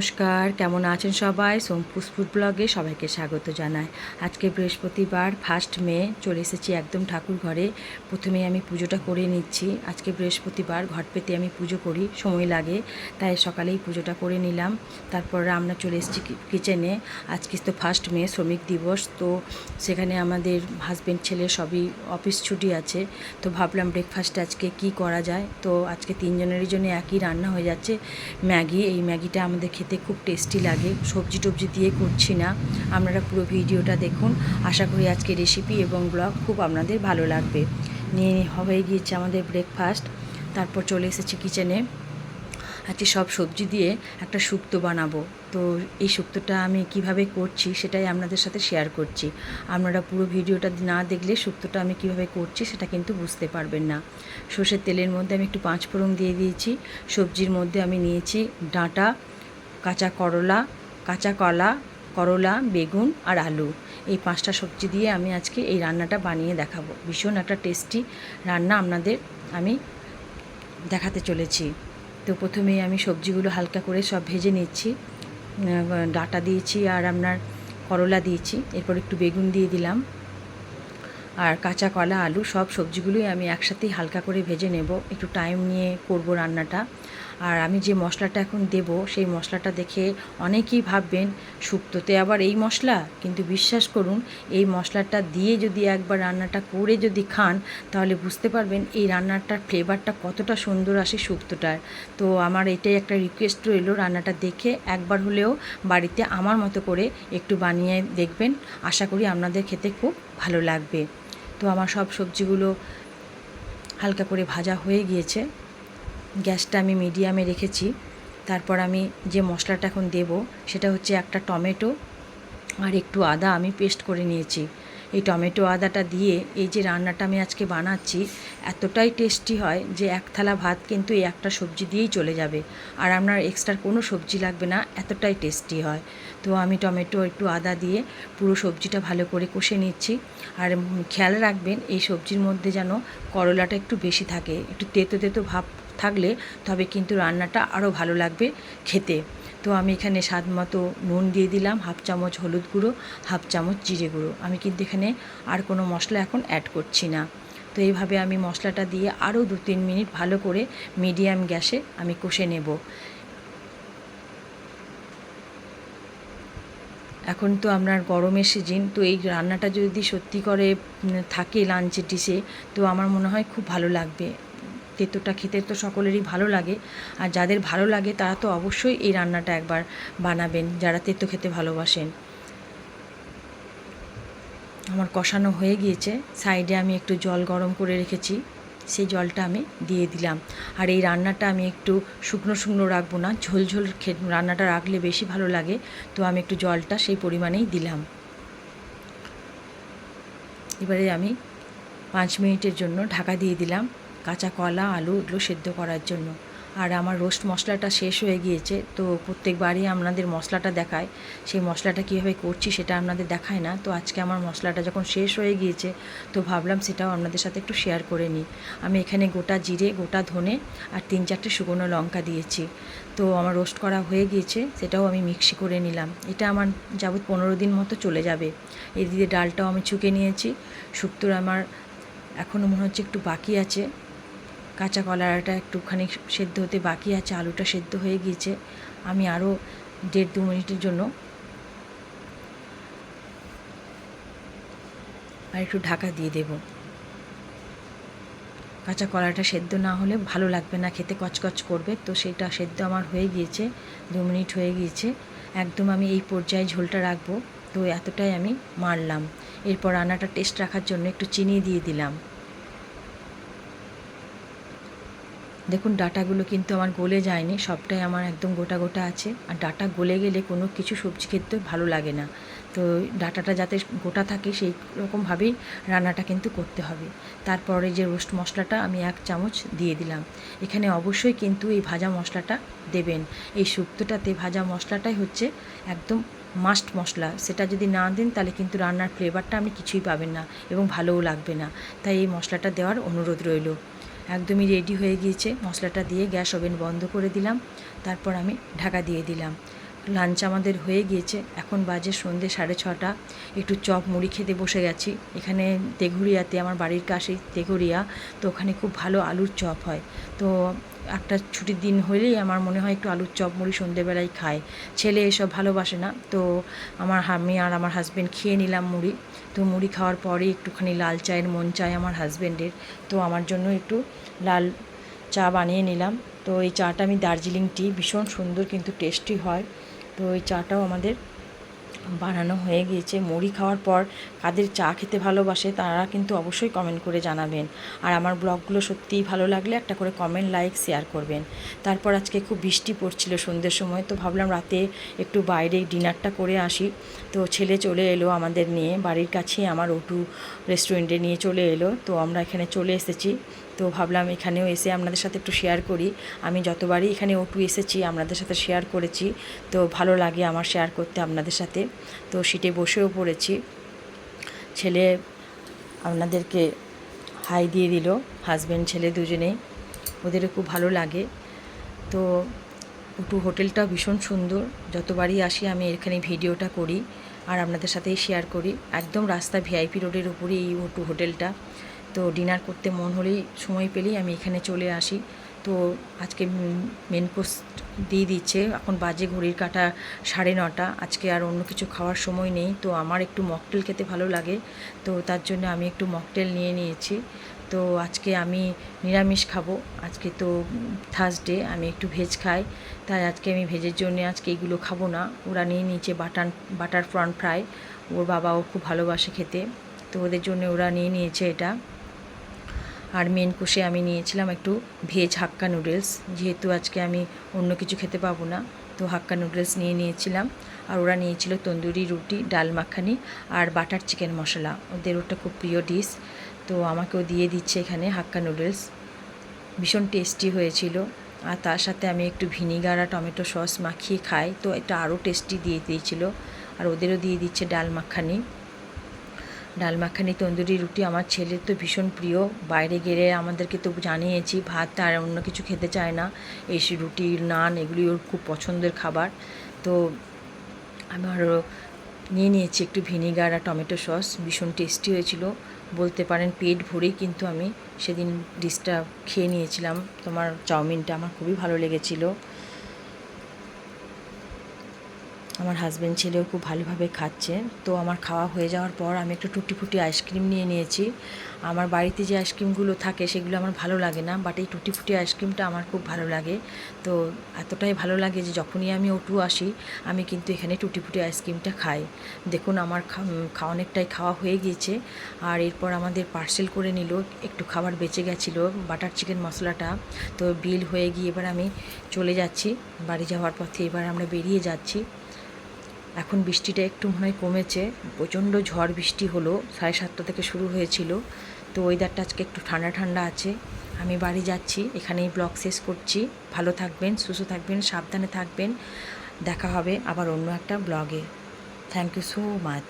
নমস্কার, কেমন আছেন সবাই? সোমপুস ব্লগে সবাইকে স্বাগত জানাই। আজকে বৃহস্পতিবার ফার্স্ট মে, চলে এসেছি একদম ঠাকুর ঘরে। প্রথমে আমি পুজোটা করে নিচ্ছি। আজকে বৃহস্পতিবার, ঘট পেতে আমি পুজো করি, সময় লাগে, তাই সকালেই পুজোটা করে নিলাম। তারপর আমরা চলে এসেছি কিচেনে আজকে তো ফার্স্ট মে, শ্রমিক দিবস, তো সেখানে আমাদের হাজব্যান্ড ছেলে সবই অফিস ছুটি আছে। তো ভাবলাম ব্রেকফাস্ট আজকে কি করা যায়? তো আজকে তিনজনেরই জন্য একই রান্না হয়ে যাচ্ছে। ম্যাগি, এই ম্যাগিটা আমাদের খেতে খুব টেস্টি লাগে। সবজি টবজি দিয়ে করছি না। আপনারা পুরো ভিডিওটা দেখুন। আশা করি আজকে রেসিপি এবং ব্লগ খুব আপনাদের ভালো লাগবে। নিয়ে হয়ে গিয়েছে আমাদের ব্রেকফাস্ট তারপর চলে এসেছি কিচেনে আজকে সব সবজি দিয়ে একটা শুক্তো বানাবো। তো এই শুক্তোটা আমি কীভাবে করছি সেটাই আপনাদের সাথে শেয়ার করছি। আপনারা পুরো ভিডিওটা না দেখলে শুক্তোটা আমি কীভাবে করছি সেটা কিন্তু বুঝতে পারবেন না। সর্ষের তেলের মধ্যে আমি একটু পাঁচ ফোড়ন দিয়ে দিয়েছি। সবজির মধ্যে আমি নিয়েছি ডাঁটা কাঁচা করলা, কাঁচা কলা, করলা, বেগুন আর আলু। এই পাঁচটা সবজি দিয়ে আমি আজকে এই রান্নাটা বানিয়ে দেখাবো। ভীষণ একটা টেস্টি রান্না আপনাদের আমি দেখাতে চলেছি। তো প্রথমেই আমি সবজিগুলো হালকা করে সব ভেজে নিচ্ছি। ডাঁটা দিয়েছি আর আপনার করলা দিয়েছি। এরপর একটু বেগুন দিয়ে দিলাম। আর কাঁচা কলা, আলু সব সবজিগুলোই আমি একসাথেই হালকা করে ভেজে নেব। একটু টাইম নিয়ে করব রান্নাটা। আর আমি যে মশলাটা এখন দেব, সেই মশলাটা দেখে অনেকেই ভাববেন শুক্তোতে আবার এই মশলা? কিন্তু বিশ্বাস করুন, এই মশলাটা দিয়ে যদি একবার রান্নাটা করে যদি খান, তাহলে বুঝতে পারবেন এই রান্নাটার ফ্লেভারটা কতটা সুন্দর আসে শুক্তোটার তো আমার এটাই একটা রিকোয়েস্ট রইল রান্নাটা দেখে, একবার হলেও বাড়িতে আমার মতো করে একটু বানিয়ে দেখবেন। আশা করি আপনাদের খেতে খুব ভালো লাগবে। তো আমার সব সবজিগুলো হালকা করে ভাজা হয়ে গিয়েছে। গ্যাসটা আমি মিডিয়ামে রেখেছি। তারপর আমি যে মশলাটা এখন দেব, সেটা হচ্ছে একটা টমেটো আর একটু আদা আমি পেস্ট করে নিয়েছি। এই টমেটো আদাটা দিয়ে এই যে রান্নাটা আমি আজকে বানাচ্ছি, এতটাই টেস্টি হয় যে এক থালা ভাত কিন্তু এই একটা সবজি দিয়েই চলে যাবে। আর আপনার এক্সট্রা কোনো সবজি লাগবে না, এতটাই টেস্টি হয়। তো আমি টমেটো, একটু আদা দিয়ে পুরো সবজিটা ভালো করে কষে নিচ্ছি। আর খেয়াল রাখবেন, এই সবজির মধ্যে যেন করলাটা একটু বেশি থাকে, একটু তেতো তেতো ভাব থাকলে তবে কিন্তু রান্নাটা আরও ভালো লাগবে খেতে। তো আমি এখানে স্বাদ মতো নুন দিয়ে দিলাম, হাফ চামচ হলুদ গুঁড়ো, হাফ চামচ জিরে গুঁড়ো। আমি কিন্তু এখানে আর কোনো মশলা এখন অ্যাড করছি না। তো এইভাবে আমি মশলাটা দিয়ে আরও দু তিন মিনিট ভালো করে মিডিয়াম গ্যাসে আমি কষে নেব। এখন তো আপনার গরমের সিজন তো এই রান্নাটা যদি সত্যি করে থাকে লাঞ্চের ডিশে তো আমার মনে হয় খুব ভালো লাগবে। তেঁতোটা খেতে তো সকলেরই ভালো লাগে। আর যাদের ভালো লাগে, তারা তো অবশ্যই এই রান্নাটা একবার বানাবেন, যারা তেঁতো খেতে ভালোবাসেন। আমার কষানো হয়ে গিয়েছে। সাইডে আমি একটু জল গরম করে রেখেছি। সেই জলটা আমি দিয়ে দিলাম। আর এই রান্নাটা আমি একটু শুকনো শুকনো রাখব না, ঝোল ঝোল খে রান্নাটা রাখলে বেশি ভালো লাগে। তো আমি একটু জলটা সেই পরিমাণেই দিলাম। এবারে আমি পাঁচ মিনিটের জন্য ঢাকা দিয়ে দিলাম। কাঁচা কলা আলু এগুলো সেদ্ধ করার জন্য। আর আমার রোস্ট মশলাটা শেষ হয়ে গিয়েছে, তো প্রত্যেকবারই আপনাদের মশলাটা দেখায়। সেই মশলাটা কীভাবে করছি সেটা আপনাদের দেখায় না। তো আজকে আমার মশলাটা যখন শেষ হয়ে গিয়েছে, তো ভাবলাম সেটাও আপনাদের সাথে একটু শেয়ার করে নিই। আমি এখানে গোটা জিরে, গোটা ধনে আর তিন চারটে শুকনো লঙ্কা দিয়েছি। তো আমার রোস্ট করা হয়ে গিয়েছে, সেটাও আমি মিক্সি করে নিলাম। এটা আমার যাবত পনেরো দিন মতো চলে যাবে। এদিকে ডালটাও আমি ছুকে নিয়েছি। শুক্তোর আমার এখনও মনে হচ্ছে একটু বাকি আছে। কাঁচা কলাটা একটুখানি সেদ্ধ হতে বাকি আছে, আলুটা সেদ্ধ হয়ে গিয়েছে। আমি আরও দেড় দু মিনিটের জন্য আর একটু ঢাকা দিয়ে দেব। কাঁচা কলাটা সেদ্ধ না হলে ভালো লাগবে না, খেতে কচকচ করবে। তো সেটা সেদ্ধ আমার হয়ে গিয়েছে, দু মিনিট হয়ে গিয়েছে। একদম আমি এই পর্যায়ে ঝোলটা রাখব। তো এতটাই আমি মারলাম। এরপর রান্নাটা টেস্ট রাখার জন্য একটু চিনি দিয়ে দিলাম। দেখুন, ডাটাগুলো কিন্তু আমার গলে যায়নি, সবটাই আমার একদম গোটা গোটা আছে। আর ডাটা গলে গেলে কোনো কিছু সবজি খেতে ভালো লাগে না। তো ডাটাটা যাতে গোটা থাকে, সেই রকমভাবেই রান্নাটা কিন্তু করতে হবে। তারপরে যে রোস্ট মশলাটা আমি এক চামচ দিয়ে দিলাম। এখানে অবশ্যই কিন্তু এই ভাজা মশলাটা দেবেন। এই শুক্তোটাতে ভাজা মশলাটাই হচ্ছে একদম মাস্ট মশলা। সেটা যদি না দেন, তাহলে কিন্তু রান্নার ফ্লেভারটা আপনি কিছুই পাবেন না এবং ভালোও লাগবে না। তাই এই মশলাটা দেওয়ার অনুরোধ রইল। একদমই রেডি হয়ে গিয়েছে। মশলাটা দিয়ে গ্যাস ওভেন বন্ধ করে দিলাম। তারপর আমি ঢাকা দিয়ে দিলাম। লাঞ্চ আমাদের হয়ে গিয়েছে। এখন বাজে সন্ধে সাড়ে ছটা। একটু চপ মুড়ি খেতে বসে গেছি। এখানে তেঘুরিয়াতে আমার বাড়ির কাছেই তেঘুরিয়া তো ওখানে খুব ভালো আলুর চপ হয়। তো একটা ছুটির দিন হলেই আমার মনে হয় একটু আলুর চপ মুড়ি সন্ধেবেলায় খায়। ছেলে এসব ভালোবাসে না। তো আমার আমি আর আমার হাজব্যান্ড খেয়ে নিলাম মুড়ি। তো মুড়ি খাওয়ার পরে একটুখানি লাল চায়ের মন চায় আমার হাজব্যান্ডের তো আমার জন্য একটু লাল চা বানিয়ে নিলাম। তো এই চাটা আমি দার্জিলিং টি ভীষণ সুন্দর কিন্তু টেস্টি হয়। তো এই চাটাও আমাদের বানানো হয়ে গিয়েছে। মুড়ি খাওয়ার পর কাদের চা খেতে ভালোবাসে তারা কিন্তু অবশ্যই কমেন্ট করে জানাবেন। আর আমার ব্লগগুলো সত্যিই ভালো লাগলে একটা করে কমেন্ট লাইক শেয়ার করবেন। তারপর আজকে খুব বৃষ্টি পড়ছিল সন্ধ্যের সময়, তো ভাবলাম রাতে একটু বাইরে ডিনারটা করে আসি। তো ছেলে চলে এলো আমাদের নিয়ে, বাড়ির কাছেই আমার ওটু রেস্টুরেন্টে নিয়ে চলে এলো। তো আমরা এখানে চলে এসেছি। তো ভাবলাম এখানেও এসে আপনাদের সাথে একটু শেয়ার করি। আমি যতবারই এখানে ওটু এসেছি, আপনাদের সাথে শেয়ার করেছি। তো ভালো লাগে আমার শেয়ার করতে আপনাদের সাথে। তো সিটে বসেও পড়েছি। ছেলে আপনাদেরকে হাই দিয়ে দিল। হাজব্যান্ড ছেলে দুজনেই ওদেরও খুব ভালো লাগে। তো উটু হোটেলটা ভীষণ সুন্দর। যতবারই আসি, আমি এখানে ভিডিওটা করি আর আপনাদের সাথেই শেয়ার করি। একদম রাস্তা ভিআইপি রোডের উপরেই এই উটু হোটেলটা। তো ডিনার করতে মন হলেই সময় পেলেই আমি এখানে চলে আসি। তো আজকে মেন কোর্স দিয়ে দিচ্ছে। এখন বাজে ঘড়ির কাটা সাড়ে নটা। আজকে আর অন্য কিছু খাওয়ার সময় নেই। তো আমার একটু মকটেল খেতে ভালো লাগে। তো তার জন্য আমি একটু মকটেল নিয়ে নিয়েছি। তো আজকে আমি নিরামিষ খাব। আজকে তো থার্সডে আমি একটু ভেজ খাই। তাই আজকে আমি ভেজের জন্য আজকে এগুলো খাব না। ওরা নিয়ে নিয়েছে বাটার বাটার প্রন ফ্রাই ওর বাবাও খুব ভালোবাসে খেতে। তো ওদের জন্য ওরা নিয়ে নিয়েছে এটা। আর মেন কোষে আমি নিয়েছিলাম একটু ভেজ হাক্কা নুডলস যেহেতু আজকে আমি অন্য কিছু খেতে পাবো না, তো হাক্কা নুডলস নিয়ে নিয়েছিলাম। আর ওরা নিয়েছিল তন্দুরি রুটি, ডাল মাখানি আর বাটার চিকেন মশলা। ওদের ওটা খুব প্রিয় ডিশ তো আমাকেও দিয়ে দিচ্ছে এখানে হাক্কা নুডলস ভীষণ টেস্টি হয়েছিল। আর তার সাথে আমি একটু ভিনিগার আর টমেটো সস মাখিয়ে খাই। তো এটা আরও টেস্টি দিয়ে দিয়েছিল। আর ওদেরও দিয়ে দিচ্ছে ডাল মাখানি। ডাল মাখানি, তন্দুরি রুটি আমার ছেলের তো ভীষণ প্রিয়। বাইরে গেলে আমাদেরকে তো জানিয়েছি, ভাত আর অন্য কিছু খেতে চায় না। এই রুটি, নান এগুলি ওর খুব পছন্দের খাবার। তো আমারও নিয়ে নিয়েছি একটু ভিনিগার আর টমেটো সস, ভীষণ টেস্টি হয়েছিল। বলতে পারেন পেট ভরেই কিন্তু আমি সেদিন ডিশটা খেয়ে নিয়েছিলাম। তোমার চাউমিনটা আমার খুবই ভালো লেগেছিলো। আমার হাজব্যান্ড ছেলেও খুব ভালোভাবে খাচ্ছে। তো আমার খাওয়া হয়ে যাওয়ার পর আমি একটু টুটি ফুটি আইসক্রিম নিয়ে নিয়েছি। আমার বাড়িতে যে আইসক্রিমগুলো থাকে সেগুলো আমার ভালো লাগে না বাট এই টুটি ফুটি আইসক্রিমটা আমার খুব ভালো লাগে। তো এতটাই ভালো লাগে যে যখনই আমি ওটু আসি, আমি কিন্তু এখানে টুটি ফুটি আইসক্রিমটা খাই। দেখুন আমার খাওয়া অনেকটাই খাওয়া হয়ে গিয়েছে। আর এরপর আমাদের পার্সেল করে নিল, একটু খাবার বেঁচে গেছিল বাটার চিকেন মশলাটা। তো বিল হয়ে গিয়ে এবার আমি চলে যাচ্ছি, বাড়ি যাওয়ার পথে এবার আমরা বেরিয়ে যাচ্ছি। এখন বৃষ্টিটা একটু মনে হয় কমেছে। প্রচণ্ড ঝড় বৃষ্টি হলো, সাড়ে সাতটা থেকে শুরু হয়েছিল। তো ওয়েদারটা আজকে একটু ঠান্ডা ঠান্ডা আছে। আমি বাড়ি যাচ্ছি, এখানেই ব্লগ শেষ করছি। ভালো থাকবেন, সুস্থ থাকবেন, সাবধানে থাকবেন। দেখা হবে আবার অন্য একটা ব্লগে থ্যাংক ইউ সো মাচ